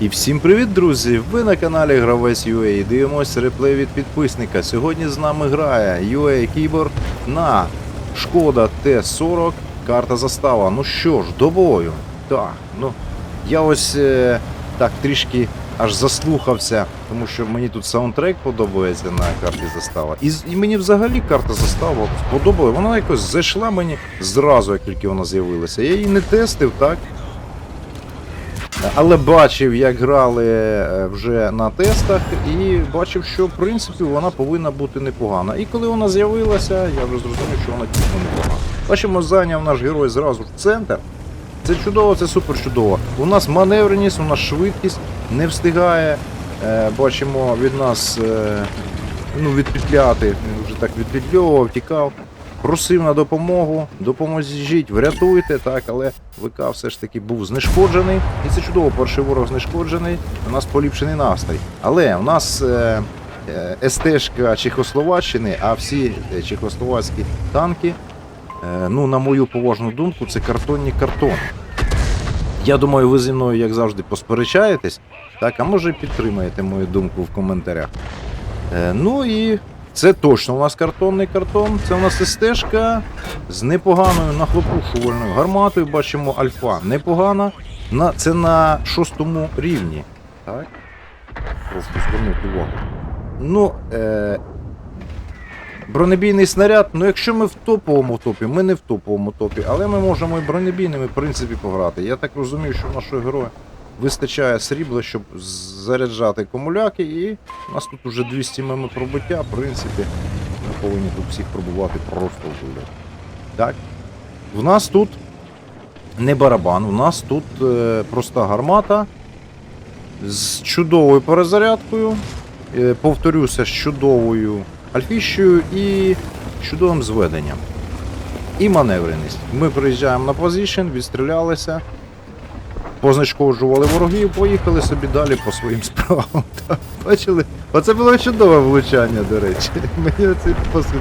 І всім привіт, друзі! Ви на каналі Гравець UA і дивимося реплей від підписника. Сьогодні з нами грає UA Keyboard на Шкода Т-40, карта застава. Ну що ж, до бою. Так, ну я ось е, так трішки аж заслухався, тому що мені тут саундтрек подобається на карті застава. І, і мені взагалі карта застава сподобала. Вона якось зайшла мені зразу, як тільки вона з'явилася. Я її не тестив, так? Але бачив, як грали е, вже на тестах, і бачив, що в принципі вона повинна бути непогана. І коли вона з'явилася, я вже зрозумів, що вона дійсно непогана. Бачимо, зайняв наш герой зразу в центр. Це чудово, це супер чудово. У нас маневреність, у нас швидкість не встигає. Е, бачимо від нас е, ну, відпетляти. Він вже так відпетльовував, тікав. Просив на допомогу, допоможіть, врятуйте, так, але ВК все ж таки був знешкоджений. І це чудово, перший ворог знешкоджений, у нас поліпшений настрій. Але у нас е, е, СТ-шка Чехословаччини, а всі е, чехословацькі танки, е, ну, на мою поважну думку, це картонні картони. Я думаю, ви зі мною, як завжди, посперечаєтесь, так, а може підтримаєте мою думку в коментарях. Е, ну і це точно у нас картонний картон. Це у нас СТ-шка з непоганою нахлопушувальною гарматою. Бачимо альфа непогана. На, це на шостому рівні. Так? Просто звернути увагу. Ну, е, бронебійний снаряд, ну якщо ми в топовому топі, ми не в топовому топі, але ми можемо і бронебійними, в принципі, пограти. Я так розумію, що нашого героя вистачає срібла, щоб заряджати комуляки, і у нас тут уже 200 мм пробиття, в принципі, ми повинні тут всіх пробувати просто вже. Так? В нас тут не барабан, у нас тут е, проста гармата з чудовою перезарядкою. Е, повторюся, з чудовою альфіщею і чудовим зведенням. І маневреність. Ми приїжджаємо на позицію, відстрілялися, позначковжували ворогів, поїхали собі далі по своїм справам. Бачили? Оце було чудове влучання, до речі. Мені це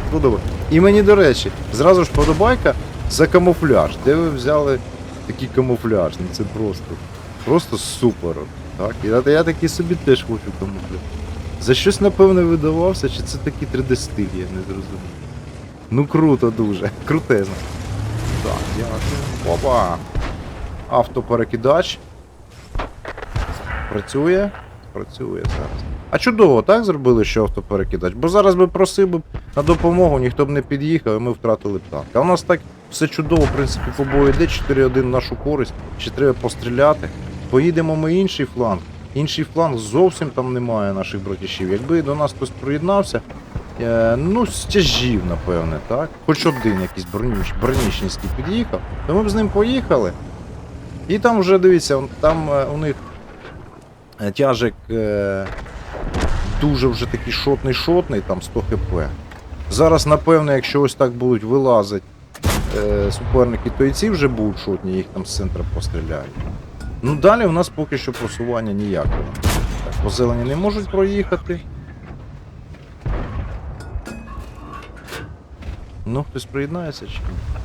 сподобалося. І мені, до речі, зразу ж подобайка за камуфляж. Де ви взяли такий камуфляж? Це просто, просто супер. Так? І я, я такий собі теж хочу камуфляж. За щось, напевне, видавався, чи це такий 3D-стиль, я не зрозумів. Ну круто дуже, крутезно. Так, дякую. Опа! Автоперекидач. Працює? Працює зараз. А чудово, так зробили, що автоперекидач? Бо зараз би просив би на допомогу, ніхто б не під'їхав, і ми втратили б танк. А у нас так все чудово, в принципі, по бою йде 4-1 нашу користь, ще треба постріляти. Поїдемо ми інший фланг. Інший фланг зовсім там немає наших братішів. Якби до нас хтось приєднався, е, ну, стяжів, напевне, так? Хоч один якийсь броніч, бронічницький під'їхав, то ми б з ним поїхали. І там вже дивіться, там е, у них е, тяжик е, дуже вже такий шотний-шотний, там 100 хп. Зараз, напевно, якщо ось так будуть вилазити суперники, то і ці вже будуть шотні, їх там з центру постріляють. Ну далі у нас поки що просування ніякого. Так, по зелені не можуть проїхати. Ну, хтось приєднається чи ні?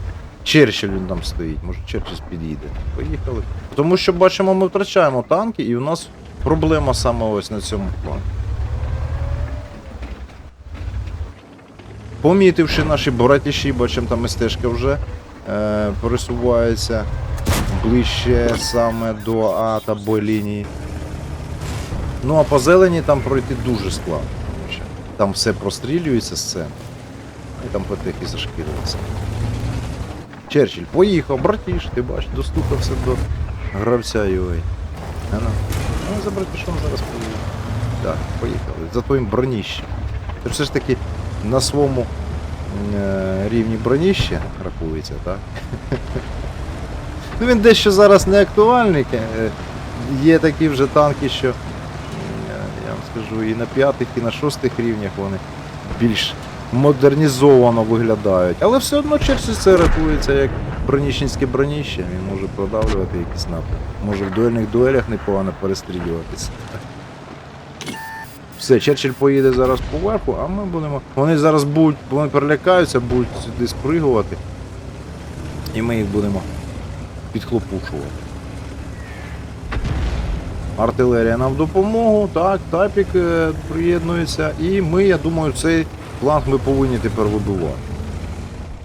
Черчилль він там стоїть, може Черчилль під'їде. Поїхали. Тому що бачимо, ми втрачаємо танки, і у нас проблема саме ось на цьому плані. Помітивши наші братіші, бачимо там стежка вже е, пересувається ближче саме до А та Б лінії. Ну а по зелені там пройти дуже складно. Там все прострілюється з центру. І там потехи зашкірюються. Черчилль, поїхав, братіш, ти бачиш, достукався до гравця. А ну, ну за братішом зараз поїде. Так, поїхали. За твоїм броніщем. Ти все ж таки на своєму е, рівні броніще рахується, так? Ну він дещо зараз не актуальний. е, Є такі вже танки, що е, я вам скажу, і на п'ятих, і на шостих рівнях вони більш модернізовано виглядають. Але все одно Черчилль це рахується як бронічницьке броніще. Він може продавлювати якісь напрямки. Може в дуельних дуелях непогано перестрілюватися. Все, Черчилль поїде зараз поверху, а ми будемо. Вони зараз будуть, вони перелякаються, будуть сюди спригувати. І ми їх будемо підхлопушувати. артилерія нам в допомогу, так, тапік е, приєднується, і ми, я думаю, цей фланг ми повинні тепер вибивати.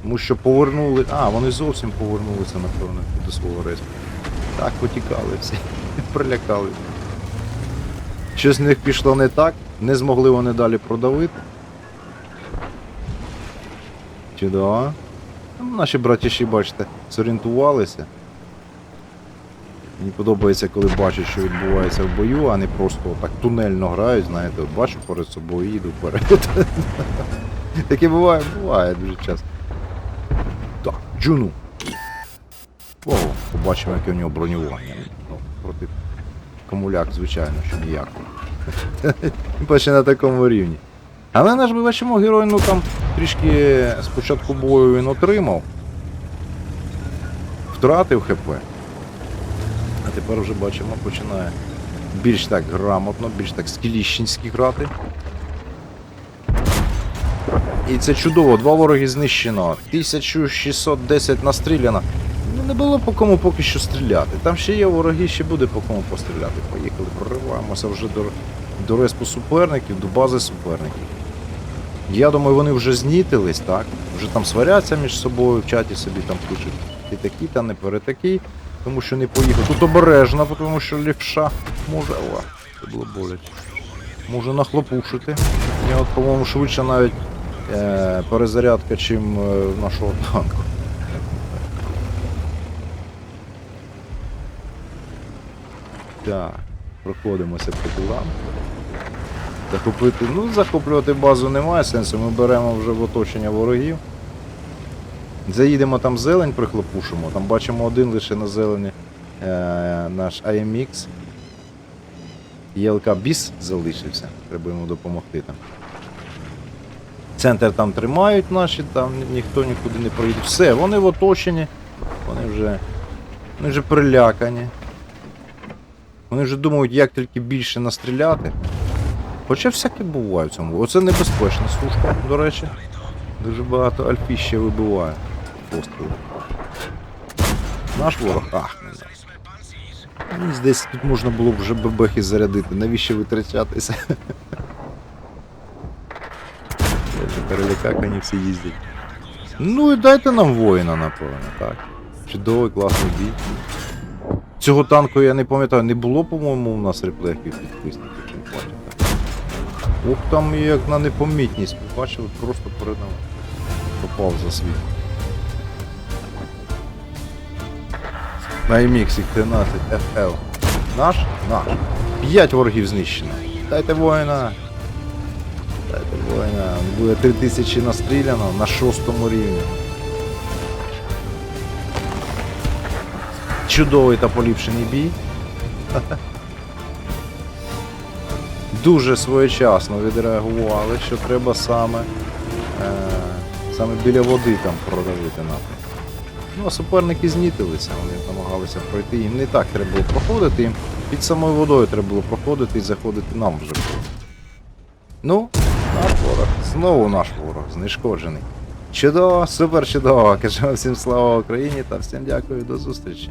Тому що повернули. А, вони зовсім повернулися, напевно, до свого респу. Так, потікали всі. Прилякали. Щось з них пішло не так, не змогли вони далі продавити. Ну, Наші братіші, бачите, зорієнтувалися. Мені подобається, коли бачать, що відбувається в бою, а не просто так тунельно грають, знаєте, бачу перед собою їду вперед. Таке буває, буває дуже часто. Так, Джуну. О, побачимо, яке в нього бронювання. Ну, проти комуляк, звичайно, що ніякого. Бачить на такому рівні. Але наш ми бачимо, герой, ну там трішки спочатку бою він отримав. Втратив ХП. Тепер вже бачимо, починає більш так грамотно, більш так скіліщенськи грати. І це чудово, два вороги знищено, 1610 настріляно. Ну не було по кому поки що стріляти. Там ще є вороги, ще буде по кому постріляти. Поїхали, прориваємося вже до, до респу суперників, до бази суперників. Я думаю, вони вже знітились, так? Вже там сваряться між собою, в чаті собі там пишуть. Ти такий, та не перетакий, тому що не поїхав. Тут обережно, тому що лівша може. О, це було боляче. Може нахлопушити. У нього, по-моєму, швидше навіть е, перезарядка, чим е, нашого танку. Так, проходимося по ділам. Захопити. Ну, захоплювати базу немає сенсу, ми беремо вже в оточення ворогів. Заїдемо там зелень, прихлопушимо, там бачимо один лише на зелені е, наш IMX. ЄЛК Біс залишився, треба йому допомогти там. Центр там тримають наші, там ніхто нікуди не проїде. Все, вони в оточенні, вони вже, вони вже прилякані. Вони вже думають, як тільки більше настріляти. Хоча всяке буває в цьому. Оце небезпечна сушка, до речі. Дуже багато альфі ще вибиває постріли. Наш ворог. Ах, не знаю. Мені здається, тут можна було б вже бебехи зарядити. Навіщо витрачатися? Це вже перелякакані всі їздять. Ну і дайте нам воїна, напевно, так. Чудовий, класний бій. Цього танку я не пам'ятаю, не було, по-моєму, у нас реплеїв підписників. паче, так. Ох, там як на непомітність, ви бачили, просто перед нами попав за світ. На MX 13 FL. Наш? Наш. П'ять ворогів знищено. Дайте воїна. Дайте воїна. Буде 3000 настріляно на шостому рівні. Чудовий та поліпшений бій. Дуже своєчасно відреагували, що треба саме, е, саме біля води там продавити напрямок. Ну, а суперники знітилися, вони намагалися пройти. Їм не так треба було проходити, їм під самою водою треба було проходити і заходити нам вже було. Ну, наш ворог. Знову наш ворог, знешкоджений. Чудово, супер чудово. Кажемо всім слава Україні та всім дякую, до зустрічі.